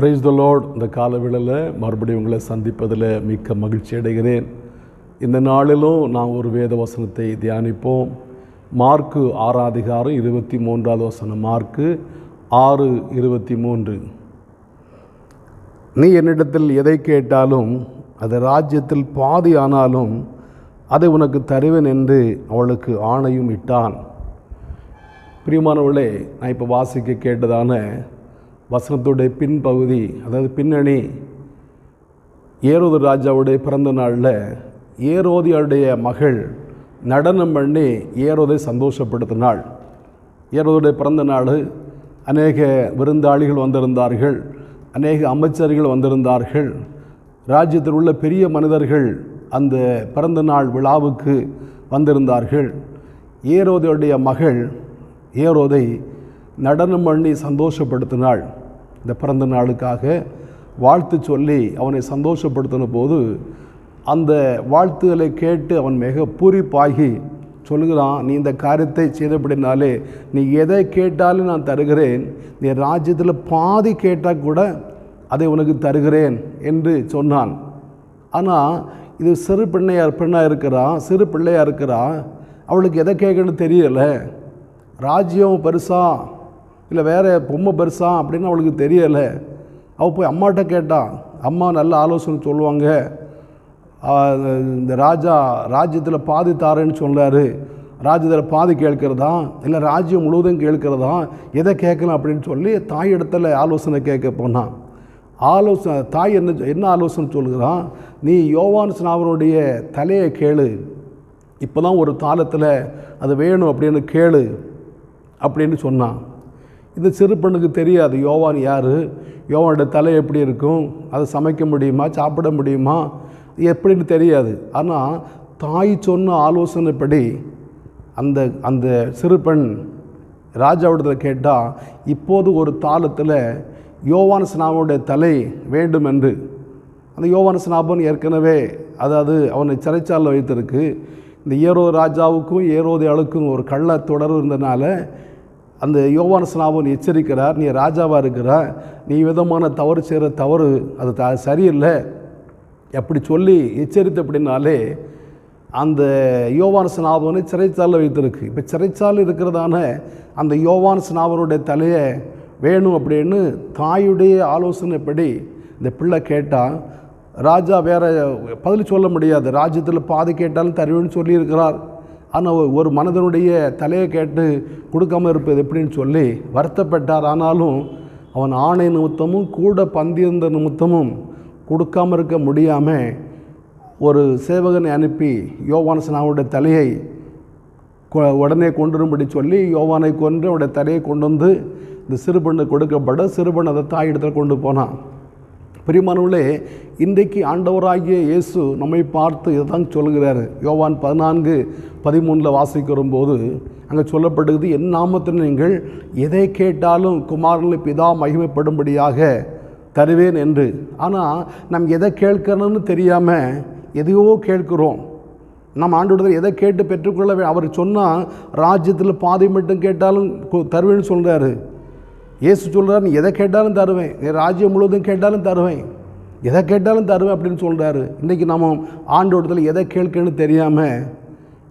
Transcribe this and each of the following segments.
Price த load இந்த காலவேளையில் மறுபடியும் உங்களை சந்திப்பதில் மிக்க மகிழ்ச்சி அடைகிறேன். இந்த நாளிலும் நாம் ஒரு வேத வசனத்தை தியானிப்போம். மார்க்கு ஆறாதிகாரம் இருபத்தி மூன்றாவது வசனம் மார்க்கு ஆறு இருபத்தி மூன்று. நீ என்னிடத்தில் எதை கேட்டாலும் அது ராஜ்யத்தில் பாதி ஆனாலும் அதை உனக்கு தருவேன் என்று அவளுக்கு ஆணையும் இட்டான். பிரியமானவர்களே நான் இப்போ வாசிக்க கேட்டதான வசனத்துடைய பின்பகுதி அதாவது பின்னணி ஏரோது ராஜாவுடைய பிறந்த நாளில் ஏரோதியாருடைய மகள் நடனம் பண்ணி ஏரோதை சந்தோஷப்படுத்தினாள். ஏரோதுடைய பிறந்த நாள் அநேக விருந்தாளிகள் வந்திருந்தார்கள் அநேக அமைச்சர்கள் வந்திருந்தார்கள். ராஜ்யத்தில் உள்ள பெரிய மனிதர்கள் அந்த பிறந்த நாள் விழாவுக்கு வந்திருந்தார்கள். ஏரோதையுடைய மகள் ஏரோதை நடனம் பண்ணி சந்தோஷப்படுத்தினாள். இந்த பிறந்த நாளுக்காக வாழ்த்து சொல்லி அவனை சந்தோஷப்படுத்தின போது அந்த வாழ்த்துக்களை கேட்டு அவன் மிக பூரிப்பாகி சொல்லுகிறான் நீ இந்த காரியத்தை செய்தபடினாலே நீ எதை கேட்டாலும் நான் தருகிறேன். நீ ராஜ்யத்தில் பாதி கேட்டால் கூட அதை உனக்கு தருகிறேன் என்று சொன்னான். ஆனால் இது சிறு பிள்ளையார் பெண்ணாக இருக்கிறான் சிறு பிள்ளையாக இருக்கிறா அவளுக்கு எதை கேட்கணும்னு தெரியலை. ராஜ்யம் பெருசாக இல்லை வேறு பொம்மை பெருசா? அப்படின்னு அவளுக்கு தெரியலை. அவள் போய் அம்மாட்ட கேட்டான் அம்மா நல்ல ஆலோசனை சொல்லுவாங்க. இந்த ராஜா ராஜ்யத்தில் பாதி தாரேன்னு சொன்னார். ராஜ்யத்தில் பாதி கேட்கிறதா? இல்லை ராஜ்யம் முழுவதும் கேட்கிறதா? எதை கேட்கலாம்? அப்படின்னு சொல்லி தாய் இடத்துல ஆலோசனை கேட்க போனான் ஆலோசனை தாய் என்ன என்ன ஆலோசனை சொல்லுகிறான் நீ யோவான் ஸ்நாவனுடைய தலையை கேளு. இப்போ தான் ஒரு காலத்தில் அது வேணும் அப்படின்னு கேளு அப்படின்னு சொன்னான் இது சிறு பெண்ணுக்கு தெரியாது. யோவான் யார்? யோவானோட தலை எப்படி இருக்கும்? அதை சமைக்க முடியுமா? சாப்பிட முடியுமா? எப்படின்னு தெரியாது. ஆனால் தாய் சொன்ன ஆலோசனைப்படி அந்த அந்த சிறு பெண் ராஜாவிடத்தில் கேட்டால் இப்போது ஒரு தாளத்தில் யோவான ஸ்நாபனுடைய தலை வேண்டும் என்று அந்த யோவான ஸ்நாபன் ஏற்கனவே அதாவது அவனை சிறைச்சாலில் வைத்திருக்கு. இந்த ஏரோ ராஜாவுக்கும் ஏரோதையாளுக்கும் ஒரு கள்ள தொடர்பு இருந்தனால அந்த யோவான ஸ்நாபன் எச்சரிக்கிறார் நீ ராஜாவாக இருக்கிற நீ விதமான தவறு செய்கிற தவறு அது த சரியில்லை. அப்படி சொல்லி எச்சரித்த அப்படின்னாலே அந்த யோவான ஸ்நாபனை சிறைச்சாலில் வைத்திருக்கு. இப்போ சிறைச்சாலை இருக்கிறதான அந்த யோவான ஸ்நாபனுடைய தலையை வேணும் அப்படின்னு தாயுடைய ஆலோசனைப்படி இந்த பிள்ளை கேட்டால் ராஜா வேறு பதில் சொல்ல முடியாது. ராஜ்யத்தில் பாதி கேட்டாலும் தருவேன்னு சொல்லியிருக்கிறார். ஆனால் ஒரு மனிதனுடைய தலையை கேட்டு கொடுக்காமல் இருப்பது எப்படின்னு சொல்லி வருத்தப்பட்டார். ஆனாலும் அவன் ஆணை நிமித்தமும் கூட பந்தியிருந்த நிமித்தமும் கொடுக்காமல் இருக்க முடியாமல் ஒரு சேவகனை அனுப்பி யோவானசனாவுடைய தலையை உடனே கொண்டுரும்படி சொல்லி யோவானை கொன்று அவருடைய தலையை கொண்டு வந்து இந்த சிறுபெண்ணை கொடுக்கப்பட சிறுபெண் அதை தாயிடத்தில் கொண்டு போனான். பிரிமானவர்களே இன்றைக்கு ஆண்டவராகிய இயேசு நம்மை பார்த்து இதை தான் யோவான் பதினான்கு பதிமூணில் வாசிக்கிற போது அங்கே சொல்லப்படுகிறது என் நாமத்தில் நீங்கள் எதை கேட்டாலும் குமாரனில் பிதா மகிமைப்படும்படியாக தருவேன் என்று. ஆனால் நம் எதை கேட்கணும்னு தெரியாமல் எதையோ கேட்குறோம். நம்ம ஆண்டோட எதை கேட்டு பெற்றுக்கொள்ள அவர் சொன்னால் ராஜ்யத்தில் பாதி மட்டும் கேட்டாலும் தருவேன்னு சொல்கிறாரு ஏசு சொல்கிறார் நீ எதை கேட்டாலும் தருவேன். நீ ராஜ்யம் முழுவதும் கேட்டாலும் தருவேன். எதை கேட்டாலும் தருவேன் அப்படின்னு சொல்கிறாரு இன்றைக்கி நம்ம ஆண்டோடத்தில் எதை கேட்கன்னு தெரியாமல்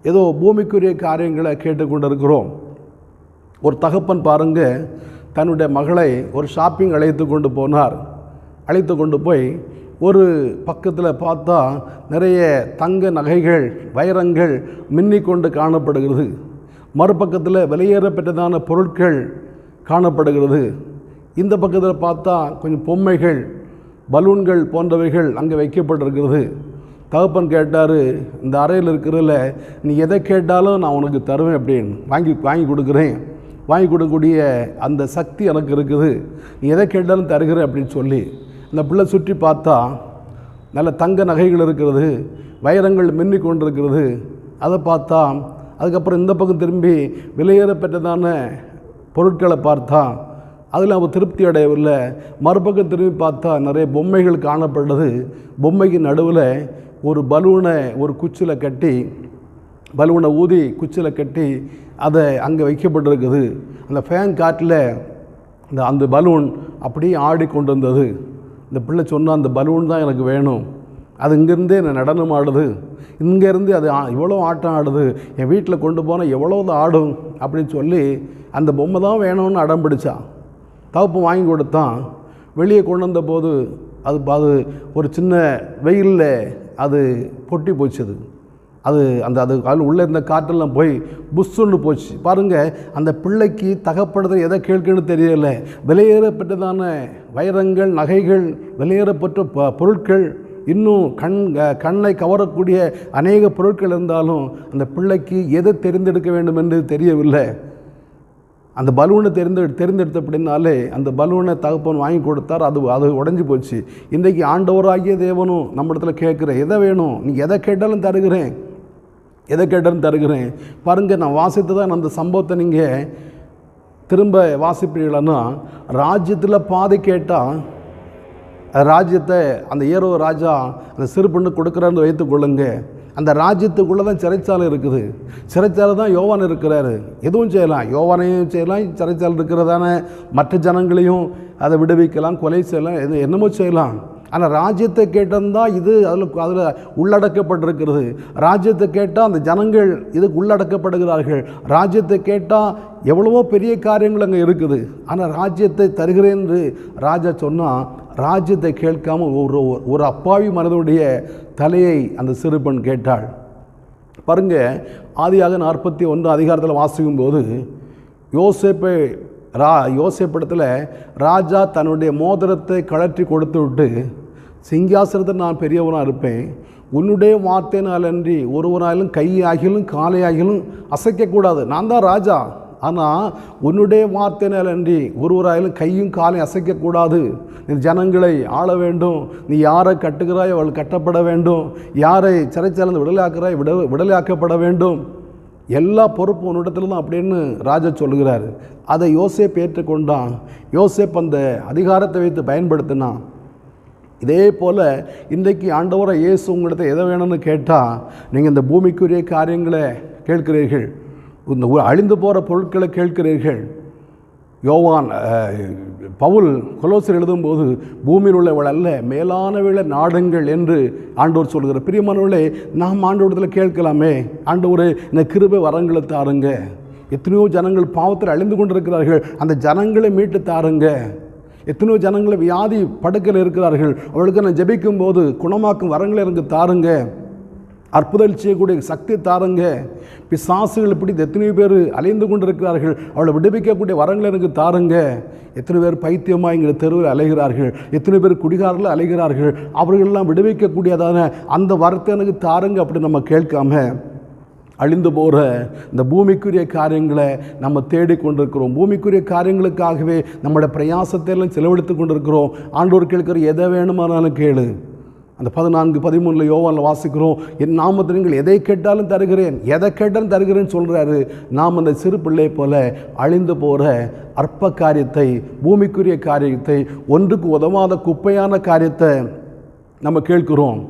ஏதோ பூமிக்குரிய காரியங்களை கேட்டுக்கொண்டு இருக்கிறோம் ஒரு தகப்பன் பாருங்கள் தன்னுடைய மகளை ஒரு ஷாப்பிங் அழைத்து கொண்டு போனார். அழைத்து கொண்டு போய் ஒரு பக்கத்தில் பார்த்தா நிறைய தங்க நகைகள் வைரங்கள் மின்னிக்கொண்டு காணப்படுகிறது. மறுபக்கத்தில் வெளியேறப்பட்டதான பொருட்கள் காணப்படுகிறது. இந்த பக்கத்தில் பார்த்தா கொஞ்சம் பொம்மைகள் பலூன்கள் போன்றவைகள் அங்கே வைக்கப்பட்டிருக்கிறது. தகப்பன் கேட்டார் இந்த அறையில் இருக்கிறதில்ல நீ எதை கேட்டாலும் நான் உனக்கு தருவேன் அப்படின்னு. வாங்கி வாங்கி கொடுக்குறேன். வாங்கி கொடுக்கக்கூடிய அந்த சக்தி எனக்கு இருக்குது. நீ எதை கேட்டாலும் தருகிறேன் அப்படின்னு சொல்லி. இந்த பிள்ளை சுற்றி பார்த்தா நல்ல தங்க நகைகள் இருக்கிறது வைரங்கள் மின்னி கொண்டிருக்கிறது. அதை பார்த்தா அதுக்கப்புறம் இந்த பக்கம் திரும்பி விலையேற பெற்றதான பொருட்களை பார்த்தா அதில் அவன் திருப்தி அடையவில்லை. மறுபக்கம் திரும்பி பார்த்தா நிறைய பொம்மைகள் காணப்படுது பொம்மைக்கு நடுவில் ஒரு பலூனை ஒரு குச்சியில் கட்டி பலூனை ஊதி குச்சியில் கட்டி அதை அங்கே வைக்கப்பட்டிருக்குது. அந்த ஃபேன் காற்றில் இந்த அந்த பலூன் அப்படியே ஆடி கொண்டு வந்தது இந்த பிள்ளை சொன்ன அந்த பலூன் தான் எனக்கு வேணும். அது இங்கேருந்தே நான் நடனம் ஆடுது. இங்கேருந்து அது ஆ- இவ்வளோ ஆட்டம் ஆடுது. என் வீட்டில் கொண்டு போனால் எவ்வளோ ஆடும்? அப்படின்னு சொல்லி அந்த பொம்மை தான் வேணும்னு அடம் பிடிச்சான் தகப்பு வாங்கி கொடுத்தான். வெளியே கொண்டு வந்த போது அது அது ஒரு சின்ன வெயிலில் அது பொட்டி போச்சு அது அந்த அது அதில் உள்ளே இருந்த காற்றெல்லாம் போய் புஷ்ஷுன்னு போச்சு. பாருங்கள் அந்த பிள்ளைக்கு தகப்படுதல் எதை கேட்குன்னு தெரியலை. விலையேறப்பட்டதான வைரங்கள் நகைகள் விலையேறப்பட்ட ப பொருட்கள் இன்னும் கண் க- கண்ணை கவரக்கூடிய அநேக பொருட்கள் இருந்தாலும் அந்த பிள்ளைக்கு எதை தெரிந்தெடுக்க வேண்டும் என்று தெரியவில்லை. அந்த பலூனை தெரிந்து தெரிந்தெடுத்த அப்படின்னாலே அந்த பலூனை தகப்பன் வாங்கி கொடுத்தார். அது அது உடஞ்சி போச்சு. இன்றைக்கு ஆண்டவராகிய தேவனும் நம்ம இடத்துல கேட்குற எதை வேணும்? நீங்கள் எதை கேட்டாலும் தருகிறேன். எதை கேட்டாலும் தருகிறேன். பாருங்கள் நான் வாசித்து தான் அந்த சம்பவத்தை நீங்கள் திரும்ப வாசிப்பீங்களன்னா ராஜ்யத்தில் பாதி கேட்டால் ராஜ்யத்தை அந்த ஏரோ ராஜா அந்த சிறுபண்ணு கொடுக்குறாருன்னு கொடுக்குறான்னு வைத்துக்கொள்ளுங்க அந்த ராஜ்யத்துக்குள்ளே தான் சிறைச்சாலை இருக்குது. சிறைச்சாலை தான் யோவான் இருக்கிறாரு. எதுவும் செய்யலாம். யோவானையும் செய்யலாம். சிறைச்சாலை இருக்கிறதான மற்ற ஜனங்களையும் அதை விடுவிக்கலாம் கொலை செய்யலாம் எது என்னமோ செய்யலாம். ஆனால் ராஜ்யத்தை கேட்டிருந்தால் இது அதில் அதில் உள்ளடக்கப்பட்டிருக்கிறது. ராஜ்யத்தை கேட்டால் அந்த ஜனங்கள் இதுக்கு உள்ளடக்கப்படுகிறார்கள். ராஜ்யத்தை கேட்டால் எவ்வளவோ பெரிய காரியங்கள் அங்கே இருக்குது. ஆனால் ராஜ்யத்தை தருகிறேன் என்று ராஜா சொன்னால் ராஜ்யத்தை கேட்காம ஒரு ஒரு அப்பாவி மனதுடைய தலையை அந்த சிறுபெண் கேட்டாள். பாருங்க ஆதியாக நாற்பத்தி ஒன்று அதிகாரத்தில் வாசிக்கும் போது யோசேப்பை ரா யோசேப்பிடத்தில் ராஜா தன்னுடைய மோதிரத்தை கழற்றி கொடுத்து விட்டு சிங்காசனத்தில் நான் பெரியவனாக இருப்பேன். உன்னுடைய வார்த்தையினால் அன்றி ஒருவனாலும் கையாகிலும் காலையாகிலும் அசைக்கக்கூடாது. நான் தான் ராஜா. ஆனால் உன்னுடைய வார்த்தையினால் ஒருவராயிலும் கையும் காலையும் அசைக்கக்கூடாது. நீ ஜனங்களை ஆள வேண்டும். நீ யாரை கட்டுகிறாய் அவள் கட்டப்பட வேண்டும். யாரை சிறைச்சாலந்து விடலாக்குறாய் விட விடலாக்கப்பட வேண்டும். எல்லா பொறுப்பும் உன்னிடத்தில் தான் அப்படின்னு ராஜா சொல்லுகிறார். அதை யோசேப் ஏற்றுக்கொண்டான். யோசேப் அந்த அதிகாரத்தை வைத்து பயன்படுத்தினான். இதே போல் இன்றைக்கு ஆண்டவரை இயேசு உங்கள்கிட்ட எதை வேணும்னு கேட்டால் நீங்கள் இந்த பூமிக்குரிய காரியங்களை கேட்கிறீர்கள். இந்த அழிந்து போகிற பொருட்களை கேட்கிறீர்கள். யோவான் பவுல் கொலோசர் எழுதும்போது பூமியில் உள்ளவள் அல்ல மேலானவள நாடுங்கள் என்று ஆண்டோர் சொல்கிறார் பிரியமானவர்களே நாம் ஆண்டோடத்தில் கேட்கலாமே ஆண்டவர் இந்த கிருபை வரங்களை தாருங்க. எத்தனையோ ஜனங்கள் பாவத்தில் அழிந்து கொண்டிருக்கிறார்கள் அந்த ஜனங்களை மீட்டு தாருங்க. எத்தனையோ ஜனங்களை வியாதி படுக்கையில் இருக்கிறார்கள் அவளுக்கு நான் ஜெபிக்கும் போது குணமாக்கும் வரங்களை எனக்கு தாருங்க. அற்புதம் செய்யக்கூடிய சக்தி தாருங்க. பிசாசுகள் இப்படி எத்தனை பேர் அலைந்து கொண்டிருக்கிறார்கள். அவளை விடுவிக்கக்கூடிய வரங்களை எனக்கு தாருங்க. எத்தனை பேர் பைத்தியமாக இங்கே தெருவில் அலைகிறார்கள். எத்தனை பேர் குடிகாரில் அலைகிறார்கள். அவர்களெல்லாம் விடுவிக்கக்கூடியதான அந்த வரத்தை எனக்கு தாருங்க அப்படி நம்ம கேட்காம அழிந்து போகிற இந்த பூமிக்குரிய காரியங்களை நம்ம தேடிக்கொண்டிருக்கிறோம் பூமிக்குரிய காரியங்களுக்காகவே நம்மளோட பிரயாசத்தை எல்லாம் செலவழித்து கொண்டிருக்கிறோம். ஆண்டோர் கேட்கிற எதை வேணுமானாலும் கேளு. அந்த பதினான்கு பதிமூணில் யோவானில் வாசிக்கிறோம் என் நாமத்தில் நீங்கள் எதை கேட்டாலும் தருகிறேன் எதை கேட்டாலும் தருகிறேன்னு சொல்கிறாரு நாம் அந்த சிறு பிள்ளை போல அழிந்து போகிற அற்ப காரியத்தை பூமிக்குரிய காரியத்தை ஒன்றுக்கு உதவாத குப்பையான காரியத்தை நம்ம கேட்கிறோம்.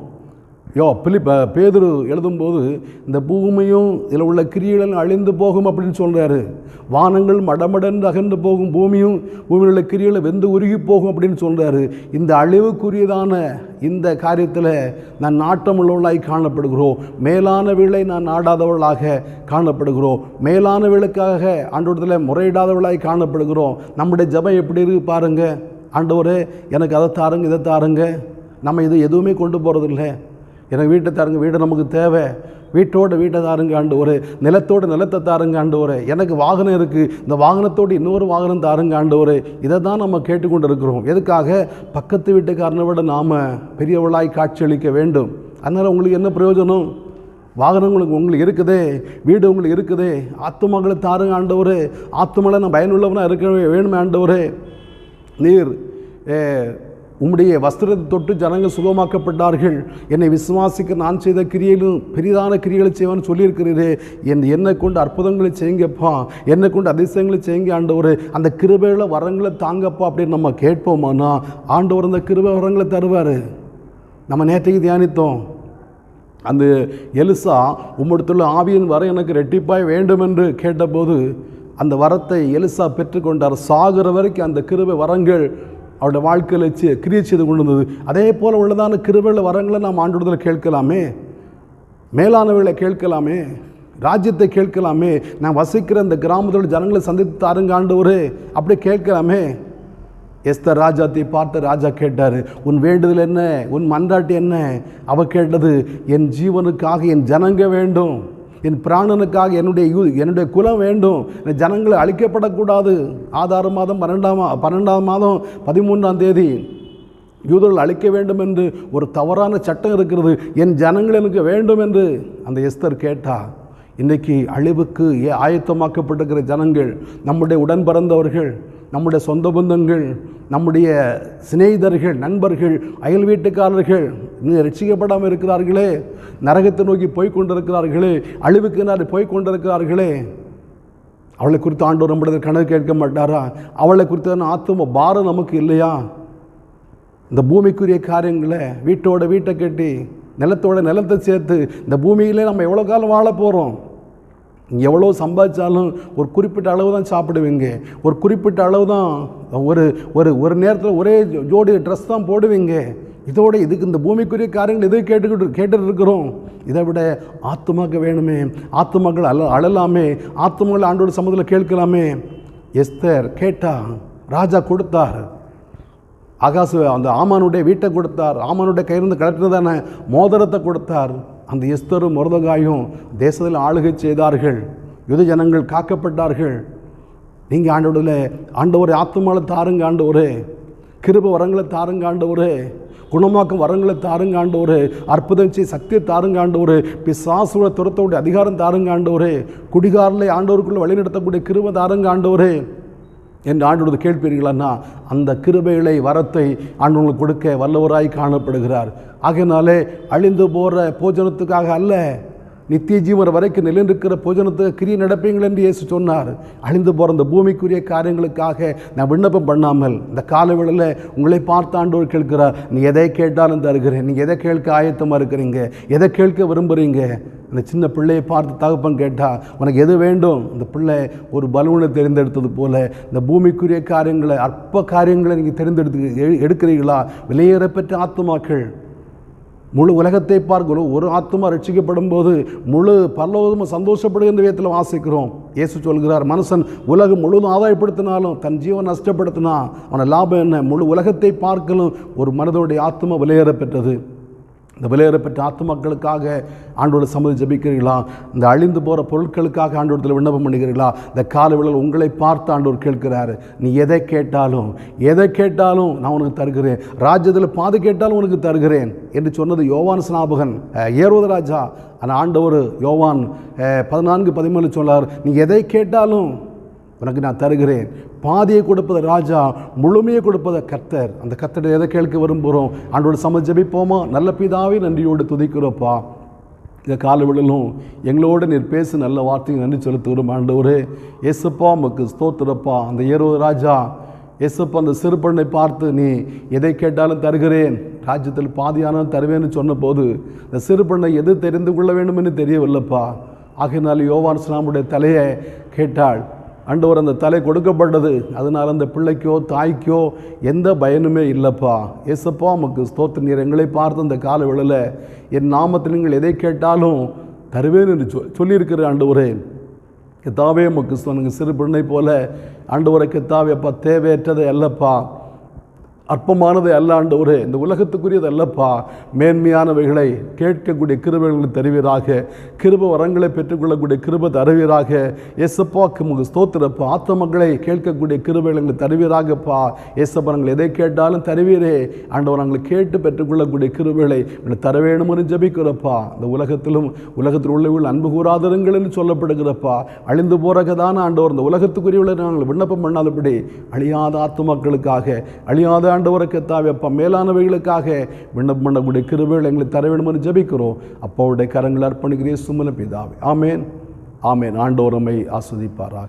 யோ பிலிப் பேதுரு எழுதும்போது இந்த பூமியும் இதில் உள்ள கிரியைகளும் அழிந்து போகும் அப்படின்னு சொல்கிறாரு வானங்கள் மடமடன்று அகன்று போகும் பூமியும் பூமியில் உள்ள கிரியைகளை வெந்து உருகி போகும் அப்படின்னு சொல்கிறாரு இந்த அழிவுக்குரியதான இந்த காரியத்தில் நான் நாட்டமுள்ளவளாய் காணப்படுகிறோம். மேலான வேளை நான் நாடாதவளாக காணப்படுகிறோம். மேலான வீளுக்காக ஆண்டோடத்தில் முறையிடாதவளாய் காணப்படுகிறோம். நம்முடைய ஜபம் எப்படி இருக்கு பாருங்கள் ஆண்டவரே எனக்கு அதை தாருங்க இதை தாருங்க. நம்ம இது எதுவுமே கொண்டு போகிறதில்ல எனக்கு வீட்டை தாருங்க வீடு நமக்கு தேவை. வீட்டோட வீட்டை தாருங்க ஆண்டு ஒரு நிலத்தோட நிலத்தை தாருங்க ஆண்டு ஒரு. எனக்கு வாகனம் இருக்குது இந்த வாகனத்தோடு இன்னொரு வாகனம் தாருங்க ஆண்டு ஒரு. இதை தான் நம்ம கேட்டுக்கொண்டு இருக்கிறோம் எதுக்காக? பக்கத்து வீட்டுக்காரனை விட நாம் பெரியவளாய் காட்சியளிக்க வேண்டும். அதனால் உங்களுக்கு என்ன பிரயோஜனம்? வாகனங்களுக்கு உங்களுக்கு இருக்குதே வீடு உங்களுக்கு இருக்குதே. ஆத்துமகளை தாருங்க ஆண்டவர் ஆத்துமலை நான் பயனுள்ளவனாக இருக்க வேணுமே ஆண்டவர் நீர் ஏ, உம்முடைய வஸ்திரத்தை தொட்டு ஜனங்கள் சுகமாக்கப்பட்டார்கள். என்னை விசுவாசிக்க நான் செய்த கிரியையிலும் பெரிதான கிரியைகளை செய்வான்னு சொல்லியிருக்கிறீரே. என் என்னை கொண்டு அற்புதங்களை செய்யுங்கப்பா. என்னை கொண்டு அதிசயங்களை செய்யுங்க ஆண்டவர். அந்த கிருபையில் வரங்களை தாங்கப்பா அப்படின்னு நம்ம கேட்போமானா? ஆண்டவர் அந்த கிருபை வரங்களை தருவார். நம்ம நேற்றைக்கு தியானித்தோம். அந்த எலிசா உம்மிடத்துள்ள ஆவியின் வர எனக்கு ரெட்டிப்பாய் வேண்டும் என்று கேட்டபோது அந்த வரத்தை எலிசா பெற்றுக்கொண்டார். சாகிற வரைக்கும் அந்த கிருபை வரங்கள் அவருடைய வாழ்க்கையில் வச்சு கிரியை செய்து கொண்டு வந்தது. அதே போல் உள்ளதான கிருபையில் வரங்களை நாம் ஆண்டோடத்தில் கேட்கலாமே. மேலானவர்களை கேட்கலாமே. ராஜ்யத்தை கேட்கலாமே. நான் வசிக்கிற இந்த கிராமத்தோட ஜனங்களை சந்தித்து தாருங்க ஆண்டவரே. அப்படி கேட்கலாமே. எஸ்தர் ராஜாத்தை பார்த்து ராஜா கேட்டார் உன் வேண்டுதல் என்ன? உன் மன்றாட்டு என்ன? அவ கேட்டது என் ஜீவனுக்காக என் ஜனங்க வேண்டும். என் பிராணனுக்காக என்னுடைய யூ என்னுடைய குலம் வேண்டும். ஜனங்களை அழிக்கப்படக்கூடாது. ஆதாறு மாதம் பன்னெண்டாம் பன்னெண்டாம் மாதம் பதிமூன்றாம் தேதி யூதர்கள் அழிக்க வேண்டும் என்று ஒரு தவறான சட்டம் இருக்கிறது. என் ஜனங்கள் எனக்கு வேண்டும் என்று அந்த எஸ்தர் கேட்டா இன்றைக்கி அழிவுக்கு ஏ ஆயத்தமாக்கப்பட்டிருக்கிற ஜனங்கள் நம்முடைய உடன் பிறந்தவர்கள் நம்முடைய சொந்த பந்தங்கள் நம்முடைய சிநேகிதர்கள் நண்பர்கள் அயல் வீட்டுக்காரர்கள் இன்னும் ரட்சிக்கப்படாமல் இருக்கிறார்களே நரகத்தை நோக்கி போய்கொண்டிருக்கிறார்களே அழிவுக்கு நான் போய்கொண்டிருக்கிறார்களே அவளை குறித்து ஆண்டவர் நம்முடைய கணக்கு கேட்க மாட்டாரா? அவளை குறித்தான ஆத்தும பாரம் நமக்கு இல்லையா? இந்த பூமிக்குரிய காரியங்களை வீட்டோட வீட்டை கட்டி நிலத்தோட நிலத்தை சேர்த்து இந்த பூமியிலே நம்ம எவ்வளோ காலம் வாழ போகிறோம் எவ்வளோ சம்பாதிச்சாலும் ஒரு குறிப்பிட்ட அளவு தான் சாப்பிடுவீங்க. ஒரு குறிப்பிட்ட அளவு தான் ஒரு ஒரு ஒரு நேரத்தில் ஒரே ஜோடி ட்ரெஸ் தான் போடுவீங்க. இதோட இதுக்கு இந்த பூமிக்குரிய காரியங்கள் எது கேட்டுக்கிட்டு கேட்டுட்டு இருக்கிறோம்? இதை விட ஆத்துமாக்க வேணுமே. ஆத்மாக்கள் அழ அழலாமே. ஆத்துமாக்கள் ஆண்டோட சமூகத்தில் கேட்கலாமே. எஸ்தர் கேட்டா ராஜா கொடுத்தார். ஆகாசு அந்த ஆமானுடைய வீட்டை கொடுத்தார். ஆமானுடைய கையிலிருந்து கலட்டினதான மோதிரத்தை கொடுத்தார். அந்த எஸ்தரும் முரதகாயும் தேசத்தில் ஆளுகை செய்தார்கள். யுத ஜனங்கள் காக்கப்பட்டார்கள். நீங்கள் ஆண்டோடல ஆண்டவரே ஆத்துமால தாருங்க ஆண்டவரே. கிருப வரங்களை தாருங்க ஆண்டவரே. குணமாக்கும் வரங்களை தாருங்க ஆண்டவரே. அற்புதம் செய் சக்தியை தாருங்க ஆண்டவரே. பிசாசுகளை துரத்தக்கூடிய அதிகாரம் தாருங்க ஆண்டவரே. குடிகாரலை ஆண்டவருக்குள்ளே வழிநடத்தக்கூடிய கிருப தாருங்க ஆண்டவரே. என்று ஆண்டோடு கேட்பீர்களான்னா அந்த கிருபைகளை வரத்தை ஆண்டவங்களுக்கு கொடுக்க வல்லவராய் காணப்படுகிறார். ஆகையினாலே அழிந்து போகிற போஜனத்துக்காக அல்ல நித்திய ஜீவன் வரைக்கும் நிலைநிற்கிற போஜனத்துக்கு கிரிய நடப்பீங்கள் என்று இயேசு சொன்னார். அழிந்து போகிற அந்த பூமிக்குரிய காரியங்களுக்காக நான் விண்ணப்பம் பண்ணாமல் இந்த காலவேளையில் உங்களை பார்த்து ஆண்டவர் கேட்கிறார் நீ எதை கேட்டாலும் தருகிறேன் நீ எதை கேட்க ஆயத்தமாக இருக்கிறீங்க எதை கேட்க விரும்புகிறீங்க அந்த சின்ன பிள்ளையை பார்த்து தகப்பன் கேட்டால் உனக்கு எது வேண்டும்? இந்த பிள்ளை ஒரு பலூனை தெரிந்தெடுத்தது போல் இந்த பூமிக்குரிய காரியங்களை அற்ப காரியங்களை நீங்கள் தெரிந்தெடுத்து எ- எடுக்கிறீர்களா? விலையேறப்பெற்ற ஆத்மாக்கள் முழு உலகத்தை பார்க்கிறோம். ஒரு ஆத்மா ரட்சிக்கப்படும் போது முழு பரலோகமும் சந்தோஷப்படுகின்ற விதத்தில் வாசிக்கிறோம். இயேசு சொல்கிறார் மனுஷன் உலகம் முழுவதும் ஆதாயப்படுத்தினாலும் தன் ஜீவன் நஷ்டப்படுத்தினா அவன லாபம் என்ன? முழு உலகத்தை பார்க்கலும் ஒரு மனதோடைய ஆத்மா விலையேற பெற்றது இந்த விலையேறப்பெற்ற ஆத்மாக்களுக்காக ஆண்டோட சமதி ஜபிக்கிறீர்களா? இந்த அழிந்து போகிற பொருட்களுக்காக ஆண்டோடத்தில் விண்ணப்பம் பண்ணுகிறீர்களா? இந்த விழல் உங்களை பார்த்து ஆண்டோர் கேட்கிறாரு. நீ எதை கேட்டாலும் எதை கேட்டாலும் நான் உனக்கு தருகிறேன். ராஜ்யத்தில் பாது கேட்டாலும் உனக்கு தருகிறேன் என்று சொன்னது யோவான் ஸ்நாபகன் அஹ், ராஜா. ஆனால் ஆண்டவர் யோவான் பதினான்கு பதிமூணு சொன்னார் நீ எதை கேட்டாலும் உனக்கு நான் தருகிறேன். பாதியை கொடுப்பது ராஜா முழுமையை கொடுப்பது கர்த்தர். அந்த கர்த்தரை எதை கேட்க விரும்புகிறோம். ஆண்டோட சம ஜபிப்போமா? நல்ல பிதாவே நன்றியோடு துதிக்கிறோப்பா. இந்த காலவெளிலும் எங்களோடு நீர் பேசு நல்ல வார்த்தையை நன்றி செலுத்துகிறோம் ஆண்டவரே. எசுப்பா உமக்கு ஸ்தோத்திரப்பா. அந்த ஏரோ ராஜா ஏசப்பா அந்த சிறுபெண்ணை பார்த்து நீ எதை கேட்டாலும் தருகிறேன் ராஜ்யத்தில் பாதியானாலும் தருவேன்னு சொன்னபோது இந்த சிறுபெண்ணை எது தெரிந்து கொள்ள வேண்டும்னு தெரியவில்லைப்பா. ஆகையினால் யோவான் ஸ்லாமுடைய தலையை கேட்டாள் ஆண்டவர் அந்த தலை கொடுக்கப்பட்டது. அதனால் அந்த பிள்ளைக்கோ தாய்க்கோ எந்த பயனுமே இல்லைப்பா. ஏசப்பா உமக்கு ஸ்தோத்திர நீர் எங்களை பார்த்து அந்த கால விழல. என் நாமத்தில் நீங்கள் எதை கேட்டாலும் தருவேன் என்று சொ சொல்லியிருக்கிற ஆண்டவரே. கித்தாவே உமக்கு சொன்னுங்க சிறு பெண்ணை போல ஆண்டவரை கித்தாவே அப்பா தேவையற்றதை அல்லப்பா. அற்பமானதை அல்ல ஆண்டவரே இந்த உலகத்துக்குரியது அல்லப்பா மேன்மையானவைகளை கேட்கக்கூடிய கிருபைகளை தருவீராக கிருப வரங்களை பெற்றுக்கொள்ளக்கூடிய கிருப தருவீராக எசப்பாக்கு முக ஸ்தோத்திரப்பா ஆத்மங்களை கேட்கக்கூடிய கிருபைகளை தருவீராகப்பா ஏசப்பா நாங்கள் எதை கேட்டாலும் தருவீரே ஆண்டவர் நாங்கள் கேட்டு பெற்றுக்கொள்ளக்கூடிய கிருபைகளை தர வேணும்னு ஜபிக்கிறப்பா இந்த உலகத்திலும் உலகத்தில் உள்ளவர்கள் அன்பு கூறாதருங்கள் என்று சொல்லப்படுகிறப்பா அழிந்து போறகதான ஆண்டவர் இந்த உலகத்துக்குரியவர்களை நாங்கள் விண்ணப்பம் பண்ணாதபடி அழியாத ஆத்துமாக்களுக்காக அழியாத ஆண்டவருக்கு தாவியப்பா மேலானவைகளுக்காக விண்ணப்பம் பண்ணக்கூடிய கிருபைகள் எங்களுக்கு தர வேண்டும்னு ஜபிக்கிறோம். அப்பாவுடைய கரங்கள் அர்ப்பணிக்கிறே சுமல பிதாவே. ஆமேன். ஆமேன். ஆண்டோரமை ஆஸ்வதிப்பாராக.